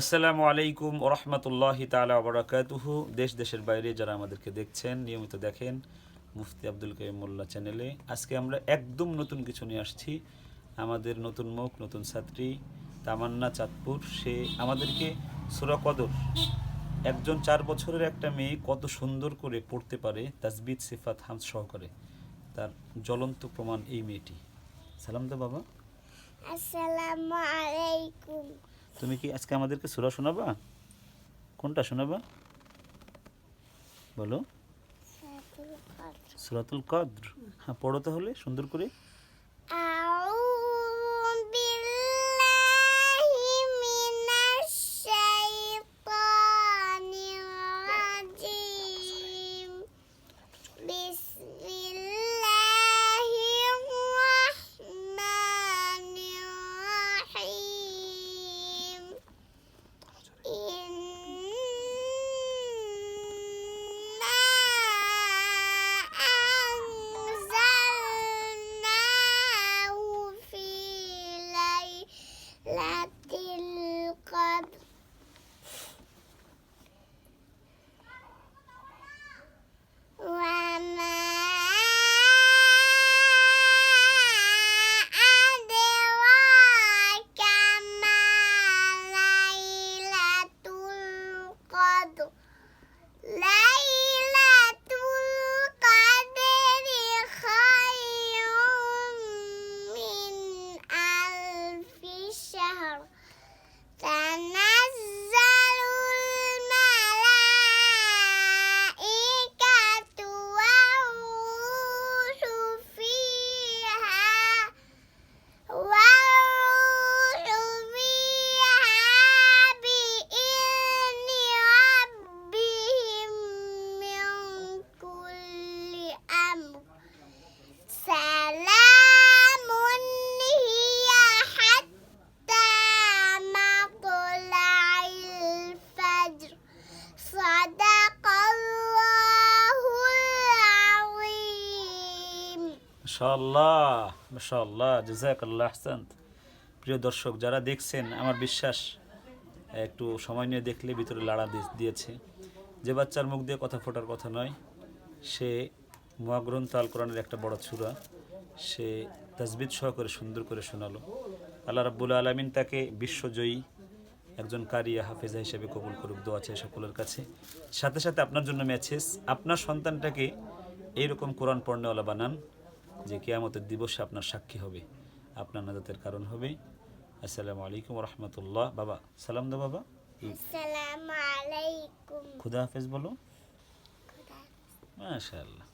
আসসালামু আলাইকুম ওরহমতুল্লাহি তালা ওবরাকাতুহু দেশ, দেশের বাইরে যারা আমাদেরকে দেখছেন, নিয়মিত দেখেন মুফতি আব্দুল কাইম মোল্লা চ্যানেলে। আজকে আমরা একদম নতুন কিছু নিয়ে আসছি। আমাদের নতুন মুখ, নতুন ছাত্রী তামান্না চাঁদপুর। সে আমাদেরকে সুরা কদর, একজন চার বছরের একটা মেয়ে কত সুন্দর করে পড়তে পারে তাজবিদ সিফাত হামদ সহকারে। তার জ্বলন্ত প্রমাণ এই মেয়েটি। সালাম তো বাবা। আসসালামু তুমি কি আজকে আমাদেরকে সুরা শোনাবা? কোনটা শোনাবা? বলো। সুরাতুল কদ্র। হ্যাঁ পড়ো তাহলে সুন্দর করে। Let মাশাআল্লাহ মাশাআল্লাহ, জাযাকাল্লাহ আহসান্ত প্রিয় দর্শক, যারা দেখছেন, আমার বিশ্বাস, একটু সময় নিয়ে দেখলে ভিতরে লাড়া দিয়ে- দিয়েছে। যে বাচ্চার মুখ দিয়ে কথা ফোটার কথা নয়, সে মহাগ্রন্থ আল কোরআনের একটা বড় ছুরা। সে তাজবিদ সহকারে সুন্দর করে শোনালো। আল্লাহ রাব্বুল আলমিন তাকে বিশ্বজয়ী একজন কারিয়া হাফেজা হিসেবে কবুল করুক, দোয়া চাই সকলের কাছে। সাথে সাথে আপনার জন্য মেছেজ আপনার সন্তানটাকে এইরকম কোরআন পড়নেওয়ালা বানান। যে কেয়ামতের দিবসে আপনার সাক্ষী হবে আপনার নাজাতের কারণ হবে। আসসালামু আলাইকুম রহমতুল্লাহ। বাবা সালাম দা বাবা। খুদা হাফেজ বলো। মাশাল্লাহ